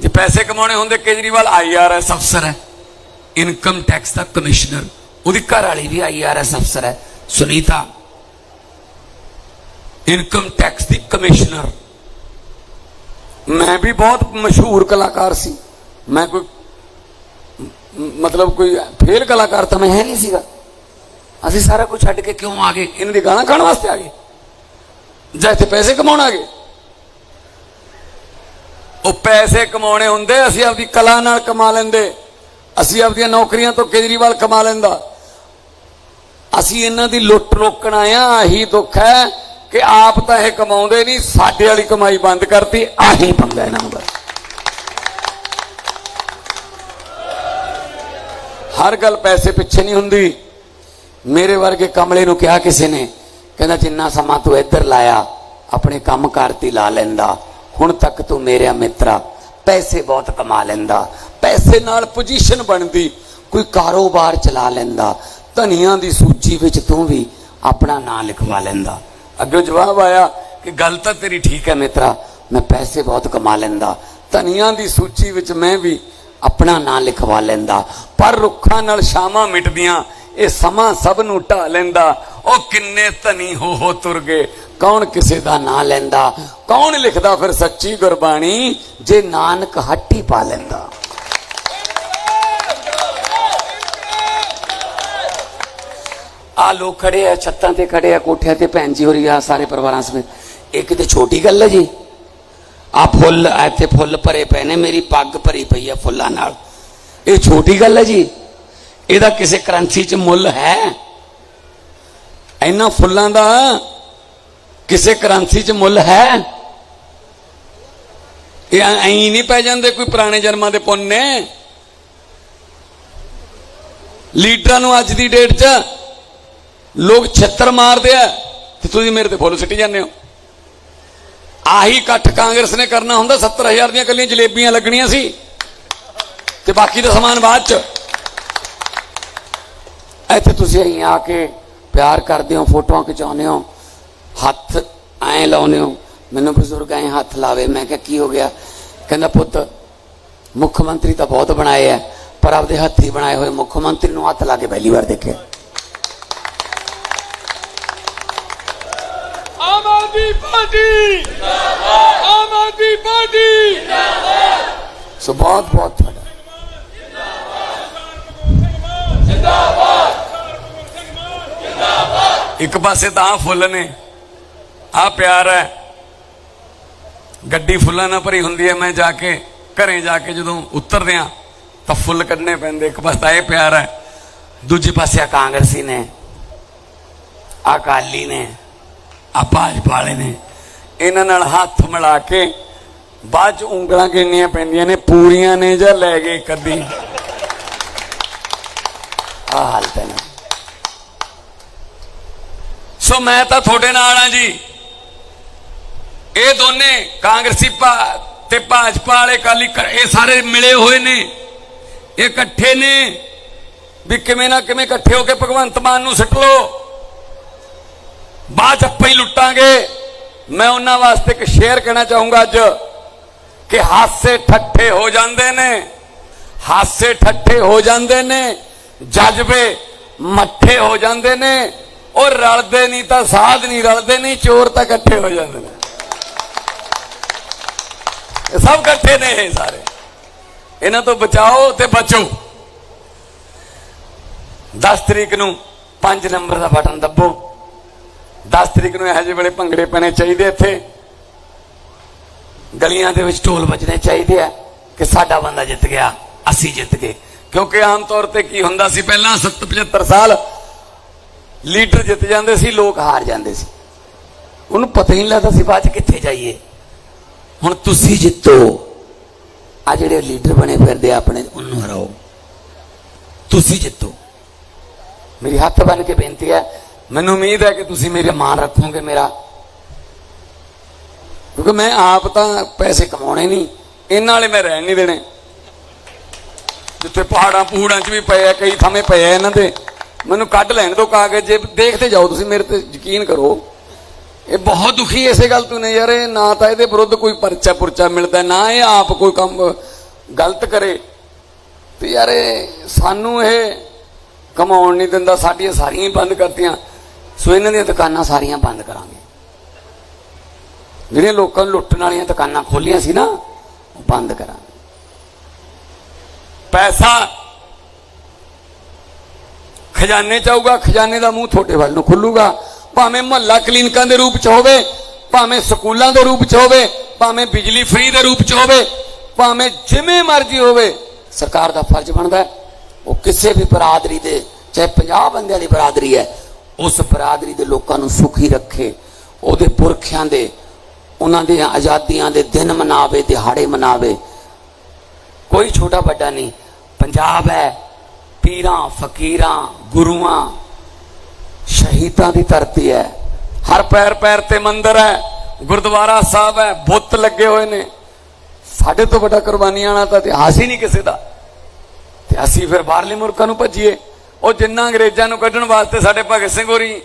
ਜੇ ਪੈਸੇ ਕਮਾਉਣੇ ਹੁੰਦੇ, ਕੇਜਰੀਵਾਲ ਆਈਆਰਐਸ ਅਫਸਰ ਹੈ। ਇਨਕਮ ਟੈਕਸ ਦਾ ਕਮਿਸ਼ਨਰ। ਉਹਦੀ ਘਰ ਵਾਲੀ ਵੀ ਆਈਆਰਐਸ ਅਫਸਰ ਹੈ। ਸੁਨੀਤਾ। ਇਨਕਮ ਟੈਕਸ ਦੀ ਕਮਿਸ਼ਨਰ। ਮੈਂ ਵੀ ਬਹੁਤ ਮਸ਼ਹੂਰ ਕਲਾਕਾਰ ਸੀ। ਮੈਂ ਕੋਈ ਮਤਲਬ ਕੋਈ ਫੇਲ ਕਲਾਕਾਰ ਤਾਂ ਮੈਂ ਹੈ ਨਹੀਂ ਸੀਗਾ। ਅਸੀਂ ਸਾਰਾ ਕੁਝ ਛੱਡ ਕੇ ਕਿਉਂ ਆ ਗਏ? ਇਹਨਾਂ ਦੀ ਗਾਣਾ ਖਾਣ ਵਾਸਤੇ ਆ ਗਏ। ਜਾਂ ਇੱਥੇ ਪੈਸੇ ਕਮਾਉਣ ਆ ਗਏ? ਉਹ ਪੈਸੇ ਕਮਾਉਣੇ ਹੁੰਦੇ, ਅਸੀਂ ਆਪਦੀ ਕਲਾ ਨਾਲ ਕਮਾ ਲੈਂਦੇ। ਅਸੀਂ ਆਪਦੀਆਂ ਨੌਕਰੀਆਂ ਤੋਂ ਕੇਜਰੀਵਾਲ ਕਮਾ ਲੈਂਦਾ। ਅਸੀਂ ਇਹਨਾਂ ਦੀ ਲੁੱਟ ਰੋਕਣ ਆਇਆ ਆਹੀ ਦੁੱਖ ਹੈ ਕਿ ਆਪ ਤਾਂ ਇਹ ਕਮਾਉਂਦੇ ਨਹੀਂ, ਸਾਡੇ ਵਾਲੀ ਕਮਾਈ ਬੰਦ ਕਰਤੀ, ਆਹੀ ਪੰਗਾ ਇਹਨਾਂ ਨੂੰ ਹਰ ਗੱਲ ਪੈਸੇ ਪਿੱਛੇ ਨਹੀਂ ਹੁੰਦੀ। ਮੇਰੇ ਵਰਗੇ ਕਮਲੇ ਨੂੰ ਕਿਹਾ ਕਿਸੇ ਨੇ, ਕਹਿੰਦਾ ਜਿੰਨਾ ਸਮਾਂ ਤੂੰ ਇੱਧਰ ਲਾਇਆ, ਆਪਣੇ ਕੰਮ ਕਰਤੀ ਲਾ ਲੈਂਦਾ। ਹੁਣ ਤੱਕ ਤੂੰ ਮੇਰਾ ਮਿੱਤਰਾ, ਪੈਸੇ ਬਹੁਤ ਕਮਾ ਲੈਂਦਾ। ਪੈਸੇ ਨਾਲ ਪੋਜੀਸ਼ਨ ਬਣਦੀ, ਕੋਈ ਕਾਰੋਬਾਰ ਚਲਾ ਲੈਂਦਾ। ਧਨੀਆਂ ਦੀ ਸੂਚੀ ਵਿੱਚ ਤੂੰ ਵੀ ਆਪਣਾ ਨਾਂ ਲਿਖਵਾ ਲੈਂਦਾ। ਅੱਗੇ ਜਵਾਬ ਆਇਆ ਕਿ ਗੱਲ ਤਾਂ ਤੇਰੀ ਠੀਕ ਹੈ ਮਿੱਤਰਾ, ਮੈਂ ਪੈਸੇ ਬਹੁਤ ਕਮਾ ਲੈਂਦਾ। ਧਨੀਆਂ ਦੀ ਸੂਚੀ ਵਿੱਚ ਮੈਂ ਵੀ ਆਪਣਾ ਨਾਂ ਲਿਖਵਾ ਲੈਂਦਾ। ਪਰ ਰੁੱਖਾਂ ਨਾਲ ਸ਼ਾਮਾਂ ਮਿਟਦੀਆਂ, ਇਹ ਸਮਾਂ ਸਭ ਨੂੰ ਢਾ ਲੈਂਦਾ। ਉਹ ਕਿੰਨੇ ਧਨੀ ਹੋ ਹੋ ਤੁਰ ਗਏ। ਕੌਣ ਕਿਸੇ ਦਾ ਨਾਂ ਲੈਂਦਾ? ਕੌਣ ਲਿਖਦਾ ਫਿਰ ਸੱਚੀ ਗੁਰਬਾਣੀ? ਜੇ ਨਾਨਕ ਹੱਟੀ ਪਾ ਲੈਂਦਾ। ਆ ਲੋਕ ਖੜੇ ਆ, ਛੱਤਾਂ ਤੇ ਖੜੇ ਆ, ਕੋਠਿਆਂ ਤੇ। ਭੈਣ ਜੀ ਹੋਰੀ ਆ, ਸਾਰੇ ਪਰਿਵਾਰਾਂ ਸਮੇਤ। ਇਹ ਕਿਤੇ ਛੋਟੀ ਗੱਲ ਹੈ ਜੀ? ਆ ਫੁੱਲ ਇੱਥੇ ਫੁੱਲ ਭਰੇ ਪਏ ਨੇ, ਮੇਰੀ ਪੱਗ ਭਰੀ ਪਈ ਆ ਫੁੱਲਾਂ ਨਾਲ। ਇਹ ਛੋਟੀ ਗੱਲ ਹੈ ਜੀ। ਇਹਦਾ ਕਿਸੇ ਕਰੰਸੀ 'ਚ ਮੁੱਲ ਹੈ? ਇਹਨਾਂ ਫੁੱਲਾਂ ਦਾ ਕਿਸੇ ਕਰੰਸੀ 'ਚ ਮੁੱਲ ਹੈ? ਇਹ ਐਂ ਨਹੀਂ ਪੈ ਜਾਂਦੇ ਕੋਈ ਪੁਰਾਣੇ ਜਨਮਾਂ ਦੇ ਪੁੰਨ ਨੇ? ਲੀਡਰਾਂ ਨੂੰ ਅੱਜ ਦੀ ਡੇਟ 'ਚ ਲੋਕ ਛੱਤਰ ਮਾਰਦੇ ਆ ਤੇ ਤੁਸੀਂ ਮੇਰੇ ਤੇ ਫੁੱਲ ਸਿੱਟੀ ਜਾਂਦੇ ਹੋ। ਆਹੀ ਇਕੱਠ ਕਾਂਗਰਸ ਨੇ ਕਰਨਾ ਹੁੰਦਾ 70000 ਦੀਆਂ ਕੱਲੀਆਂ ਜਲੇਬੀਆਂ ਲੱਗਣੀਆਂ ਸੀ। ਤੇ ਬਾਕੀ ਦਾ ਸਮਾਨ ਬਾਅਦ ਚ। ਇੱਥੇ ਤੁਸੀਂ અહીં ਆ ਕੇ ਪਿਆਰ ਕਰਦੇ ਹੋ, ਫੋਟੋਆਂ ਖਿਚਾਉਂਦੇ ਹੋ, ਹੱਥ ਐਂ ਲਾਉਂਦੇ ਹੋ। ਮੈਨੂੰ ਬਜ਼ੁਰਗ ਐਂ ਹੱਥ ਲਾਵੇ, ਮੈਂ ਕਿਹਾ, ਕੀ ਹੋ ਗਿਆ? ਕਹਿੰਦਾ, ਪੁੱਤ, ਮੁੱਖ ਮੰਤਰੀ ਤਾਂ ਬਹੁਤ ਬਣਾਏ ਆ, ਪਰ ਆਪਦੇ ਹੱਥੀ ਬਣਾਏ ਹੋਏ ਮੁੱਖ ਮੰਤਰੀ ਨੂੰ ਹੱਥ ਲਾ ਕੇ ਪਹਿਲੀ ਵਾਰ ਦੇਖਿਆ ਆਮ ਆਦਮੀ ਪਾਰਟੀ! ਆਮ ਆਦਮੀ ਪਾਰਟੀ! ਸੋ ਬਹੁਤ ਬਹੁਤ ਤੁਹਾਡਾ ਇੱਕ ਪਾਸੇ ਤਾਂ ਆਹ ਫੁੱਲ ਨੇ ਆ ਪਿਆਰ ਹੈ। ਗੱਡੀ ਫੁੱਲਾਂ ਨਾਲ ਭਰੀ ਹੁੰਦੀ ਹੈ, ਮੈਂ ਜਾ ਕੇ ਘਰੇ ਜਾ ਕੇ ਜਦੋਂ ਉਤਰਦੇ ਆ ਤਾਂ ਫੁੱਲ ਕੱਢਣੇ ਪੈਂਦੇ। ਇੱਕ ਪਾਸੇ ਤਾਂ ਇਹ ਪਿਆਰ ਹੈ, ਦੂਜੇ ਪਾਸੇ ਆ ਕਾਂਗਰਸੀ ਨੇ ਅਕਾਲੀ ਨੇ। ਆ ਭਾਜਪਾ ਵਾਲੇ ਨੇ। ਇਹਨਾਂ ਨਾਲ ਹੱਥ ਮਿਲਾ ਕੇ ਬਾਅਦ ਚ ਉਂਗਲਾਂ ਗਿਣਨੀਆਂ ਪੈਂਦੀਆਂ ਨੇ, ਪੂਰੀਆਂ ਨੇ ਜਾਂ ਲੈ ਗਏ ਕਦੀ। ਆ ਹਾਲਤ ਹੈ ਸੋ ਮੈਂ ਤਾਂ ਤੁਹਾਡੇ ਨਾਲ ਆ ਜੀ। ਇਹ ਦੋਨੇ ਕਾਂਗਰਸੀ ਭਾ- ਤੇ ਭਾਜਪਾ ਵਾਲੇ ਕਾਲੀ ਇਹ ਸਾਰੇ ਮਿਲੇ ਹੋਏ ਨੇ। ਇਹ ਇਕੱਠੇ ਨੇ। ਵੀ ਕਿਵੇਂ ਨਾ ਕਿਵੇਂ ਇਕੱਠੇ ਹੋ ਕੇ ਭਗਵੰਤ ਮਾਨ ਨੂੰ ਸਿੱਟ ਲੋ ਬਾਅਦ ਚ ਆਪਾਂ ਹੀ ਲੁੱਟਾਂਗੇ। ਮੈਂ ਉਹਨਾਂ ਵਾਸਤੇ ਇੱਕ ਸ਼ੇਅਰ ਕਹਿਣਾ ਚਾਹੂੰਗਾ ਅੱਜ ਕਿ ਹਾਸੇ ਠੱਠੇ ਹੋ ਜਾਂਦੇ ਨੇ। ਹਾਸੇ ਠੱਠੇ ਹੋ ਜਾਂਦੇ ਨੇ, ਜਜ਼ਬੇ ਮੱਠੇ ਹੋ ਜਾਂਦੇ ਨੇ। ਉਹ ਰਲਦੇ ਨਹੀਂ ਤਾਂ ਸਾਧ ਨਹੀਂ, ਰਲਦੇ ਨਹੀਂ, ਚੋਰ ਤਾਂ ਇਕੱਠੇ ਹੋ ਜਾਂਦੇ ਨੇ। ਇਹ ਸਭ ਇਕੱਠੇ ਨੇ ਇਹ ਸਾਰੇ। ਇਹਨਾਂ ਤੋਂ ਬਚਾਓ ਤੇ ਬਚੋ। 10 ਤਰੀਕ ਨੂੰ 5 ਨੰਬਰ ਦਾ ਬਟਨ ਦੱਬੋ। 10 ਤਰੀਕ ਨੂੰ ਇਹੋ ਜਿਹੇ ਵੇਲੇ ਭੰਗੜੇ ਪੈਣੇ ਚਾਹੀਦੇ ਇੱਥੇ। ਗਲੀਆਂ ਦੇ ਵਿੱਚ ਢੋਲ ਵੱਜਣੇ ਚਾਹੀਦੇ ਆ ਕਿ ਸਾਡਾ ਬੰਦਾ ਜਿੱਤ ਗਿਆ, ਅਸੀਂ ਜਿੱਤ ਗਏ। ਕਿਉਂਕਿ ਆਮ ਤੌਰ ਤੇ ਕੀ ਹੁੰਦਾ ਸੀ, ਪਹਿਲਾਂ 70 75 ਸਾਲ ਲੀਡਰ ਜਿੱਤ ਜਾਂਦੇ ਸੀ, ਲੋਕ ਹਾਰ ਜਾਂਦੇ ਸੀ। ਉਹਨੂੰ ਪਤਾ ਹੀ ਨਹੀਂ ਲੱਗਦਾ ਸੀ ਬਾਅਦ ਚ ਕਿੱਥੇ ਜਾਈਏ। ਹੁਣ ਤੁਸੀਂ ਜਿੱਤੋ। ਆ ਜਿਹੜੇ ਲੀਡਰ ਬਣੇ ਫਿਰਦੇ ਆ ਆਪਣੇ, ਉਹਨੂੰ ਹਰਾਓ। ਤੁਸੀਂ ਜਿੱਤੋ। ਮੇਰੀ ਹੱਥ ਬੰਨ ਕੇ ਬੇਨਤੀ ਹੈ ਮੈਨੂੰ ਉਮੀਦ ਹੈ ਕਿ ਤੁਸੀਂ ਮੇਰੇ ਮਾਨ ਰੱਖੋਗੇ ਮੇਰਾ। ਕਿਉਂਕਿ ਮੈਂ ਆਪ ਤਾਂ ਪੈਸੇ ਕਮਾਉਣੇ ਨਹੀਂ, ਇਹਨਾਂ ਵਾਲੇ ਮੈਂ ਰਹਿਣ ਨਹੀਂ ਦੇਣੇ। ਜਿੱਥੇ ਪਹਾੜਾਂ ਪੂੜਾਂ 'ਚ ਵੀ ਪਏ ਆ, ਕਈ ਥਾਵੇਂ ਪਏ ਆ ਇਹਨਾਂ ਦੇ। ਮੈਨੂੰ ਕੱਢ ਲੈਣ ਦਿਓ ਕਾਗਜ਼, ਜੇ ਦੇਖਦੇ ਜਾਓ ਤੁਸੀਂ ਮੇਰੇ ਤੇ ਯਕੀਨ ਕਰੋ। ਇਹ ਬਹੁਤ ਦੁਖੀ ਇਸੇ ਗੱਲ ਤੋਂ ਨੇ ਯਾਰ, ਇਹ ਨਾ ਤਾਂ ਇਹਦੇ ਵਿਰੁੱਧ ਕੋਈ ਪਰਚਾ ਪੁਰਚਾ ਮਿਲਦਾ, ਨਾ ਇਹ ਆਪ ਕੋਈ ਕੰਮ ਗਲਤ ਕਰੇ। ਤੇ ਯਾਰ ਇਹ ਸਾਨੂੰ ਇਹ ਕਮਾਉਣ ਨਹੀਂ ਦਿੰਦਾ, ਸਾਡੀਆਂ ਸਾਰੀਆਂ ਹੀ ਬੰਦ ਕਰਤੀਆਂ। ਸੋ ਇਹਨਾਂ ਦੀਆਂ ਦੁਕਾਨਾਂ ਸਾਰੀਆਂ ਬੰਦ ਕਰਾਂਗੇ। ਜਿਹੜੀਆਂ ਲੋਕਾਂ ਨੂੰ ਲੁੱਟਣ ਵਾਲੀਆਂ ਦੁਕਾਨਾਂ ਖੋਲੀਆਂ ਸੀ ਨਾ, ਉਹ ਬੰਦ ਕਰਾਂਗੇ। ਪੈਸਾ ਖਜ਼ਾਨੇ ਚ ਆਊਗਾ, ਖਜ਼ਾਨੇ ਦਾ ਮੂੰਹ ਤੁਹਾਡੇ ਵੱਲ ਨੂੰ ਖੁੱਲੂਗਾ। ਭਾਵੇਂ ਮਹੱਲਾ ਕਲੀਨਿਕਾਂ ਦੇ ਰੂਪ ਚ ਹੋਵੇ, ਭਾਵੇਂ ਸਕੂਲਾਂ ਦੇ ਰੂਪ ਚ ਹੋਵੇ, ਭਾਵੇਂ ਬਿਜਲੀ ਫ੍ਰੀ ਦੇ ਰੂਪ ਚ ਹੋਵੇ, ਭਾਵੇਂ ਜਿਵੇਂ ਮਰਜ਼ੀ ਹੋਵੇ, ਸਰਕਾਰ ਦਾ ਫਰਜ਼ ਬਣਦਾ ਹੈ। ਉਹ ਕਿਸੇ ਵੀ ਬਰਾਦਰੀ ਦੇ, ਚਾਹੇ 50 ਬੰਦਿਆਂ ਦੀ ਬਰਾਦਰੀ ਹੈ ਉਸ ਬਰਾਦਰੀ ਦੇ ਲੋਕਾਂ ਨੂੰ ਸੁਖੀ ਰੱਖੇ, ਉਹਦੇ ਪੁਰਖਿਆਂ ਦੇ, ਉਹਨਾਂ ਦੀਆਂ ਆਜ਼ਾਦੀਆਂ ਦੇ ਦਿਨ ਮਨਾਵੇ, ਦਿਹਾੜੇ ਮਨਾਵੇ। ਕੋਈ ਛੋਟਾ ਵੱਡਾ ਨਹੀਂ, ਪੰਜਾਬ ਹੈ, ਪੀਰਾਂ, ਫਕੀਰਾਂ, ਗੁਰੂਆਂ, ਸ਼ਹੀਦਾਂ ਦੀ ਧਰਤੀ ਹੈ। ਹਰ ਪੈਰ ਪੈਰ ਤੇ ਮੰਦਰ ਹੈ, ਗੁਰਦੁਆਰਾ ਸਾਹਿਬ ਹੈ, ਬੁੱਤ ਲੱਗੇ ਹੋਏ ਨੇ। ਸਾਡੇ ਤੋਂ ਵੱਡਾ ਕੁਰਬਾਨੀਆਂ ਵਾਲਾ ਤਾਂ ਇਤਿਹਾਸ ਹੀ ਨਹੀਂ ਕਿਸੇ ਦਾ। ਤੇ ਅਸੀਂ ਫਿਰ ਬਾਹਰਲੇ ਮੁਲਕਾਂ ਨੂੰ ਭੱਜੀਏ। ਉਹ ਜਿੰਨਾ ਅੰਗਰੇਜ਼ਾਂ ਨੂੰ ਕੱਢਣ ਵਾਸਤੇ ਸਾਡੇ ਭਗਤ ਸਿੰਘ ਹੋਰੀ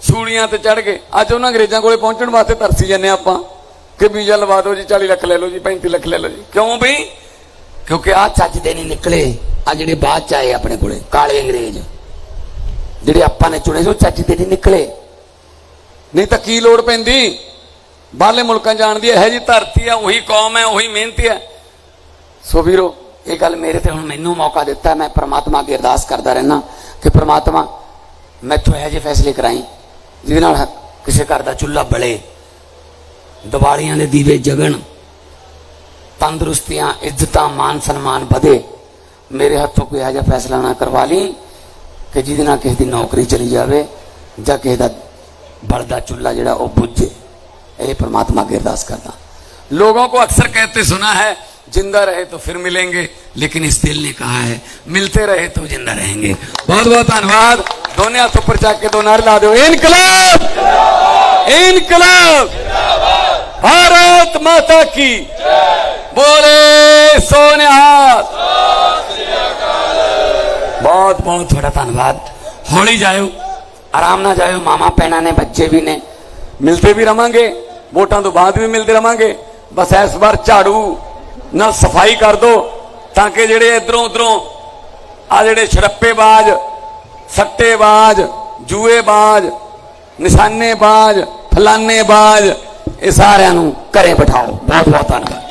ਸੂਲੀਆਂ ਤੇ ਚੜ ਗਏ। ਅੱਜ ਉਹਨਾਂ ਅੰਗਰੇਜ਼ਾਂ ਕੋਲੇ ਪਹੁੰਚਣ ਵਾਸਤੇ ਤਰਸੀ ਜੰਨੇ ਆਪਾਂ ਕਿ ਵੀਜ਼ਾ ਲਵਾ ਦਿਓ ਜੀ 40 ਲੱਖ ਲੈ ਲਓ ਜੀ 35 ਲੱਖ ਲੈ ਲਓ ਜੀ। ਕਿਉਂ ਬਈ ਕਿਉਂਕਿ ਆ ਚੱਜ ਦੇ ਨਹੀਂ ਨਿਕਲੇ। ਆ ਜਿਹੜੇ ਬਾਅਦ ਚ ਆਏ ਆਪਣੇ ਕੋਲੇ, ਕਾਲੇ ਅੰਗਰੇਜ਼। ਜਿਹੜੇ ਆਪਾਂ ਨੇ ਚੁਣੇ ਸੀ, ਉਹ ਚੱਜ ਦੇ ਨਹੀਂ ਨਿਕਲੇ। ਨਹੀਂ ਤਾਂ ਕੀ ਲੋੜ ਪੈਂਦੀ? ਬਾਹਰਲੇ ਮੁਲਕਾਂ ਜਾਣ ਦੀ ਇਹ ਜੀ ਧਰਤੀ ਆ ਉਹੀ ਕੌਮ ਹੈ, ਉਹੀ ਮਿਹਨਤੀ ਹੈ। ਸੋ ਵੀਰੋ, ਇਹ ਗੱਲ ਮੇਰੇ ਤੇ ਹੁਣ ਮੈਨੂੰ ਮੌਕਾ ਦਿੱਤਾ, ਮੈਂ ਪ੍ਰਮਾਤਮਾ ਅੱਗੇ ਅਰਦਾਸ ਕਰਦਾ ਰਹਿਣਾ ਕਿ ਪ੍ਰਮਾਤਮਾ ਮੈਥੋਂ ਇਹੋ ਜਿਹੇ ਫੈਸਲੇ ਕਰਾਈ ਜਿਹਦੇ ਨਾਲ ਕਿਸੇ ਘਰ ਦਾ ਚੁੱਲ੍ਹਾ ਬਲੇ ਦੀਵਾਲੀਆਂ ਦੇ ਦੀਵੇ ਜਗਣ ਤੰਦਰੁਸਤੀਆਂ ਇੱਜ਼ਤਾਂ ਮਾਨ ਸਨਮਾਨ ਵਧੇ ਮੇਰੇ ਹੱਥੋਂ ਕੋਈ ਇਹੋ ਜਿਹਾ ਫੈਸਲਾ ਨਾ ਕਰਵਾ ਲਈ ਕਿ ਜਿਹਦੇ ਨਾਲ ਕਿਸੇ ਦੀ ਨੌਕਰੀ ਚਲੀ ਜਾਵੇ ਜਾਂ ਕਿਸੇ ਦਾ ਬਲਦਾ ਚੁੱਲ੍ਹਾ ਜਿਹੜਾ ਉਹ ਬੁੱਝੇ ਇਹ परमात्मा की अरदास करता लोगों को अक्सर कहते सुना है ज़िंदा रहे तो फिर मिलेंगे, लेकिन इस दिल ने कहा है, मिलते रहे तो ज़िंदा रहेंगे। बहुत बहुत धन्यवाद। दोनों हाथों पर जाके दो नारे ला दो। इनकलाब! इनकलाब! भारत माता की। बोले सोने हाथ। बहुत बहुत थोड़ा धन्यवाद। होली जायो, आराम ना जायो, मामा पैना ने बच्चे भी ने। मिलते भी रहेंगे वोटा तो बाद भी मिलते रहेंगे बस इस बार झाड़ू। ਨਾਲ ਸਫ਼ਾਈ ਕਰ ਦੋ ਤਾਂ ਕਿ ਜਿਹੜੇ ਇਧਰੋਂ ਉਧਰੋਂ ਆ ਜਿਹੜੇ ਸ਼ਰੱਪੇਬਾਜ਼ ਸੱਟੇਬਾਜ਼, ਜੂਏਬਾਜ਼, ਨਿਸ਼ਾਨੇਬਾਜ਼, ਫਲਾਨੇਬਾਜ਼, ਇਹ ਸਾਰਿਆਂ ਨੂੰ ਘਰੇ ਬਿਠਾਓ। ਬਹੁਤ ਬਹੁਤ ਧੰਨਵਾਦ।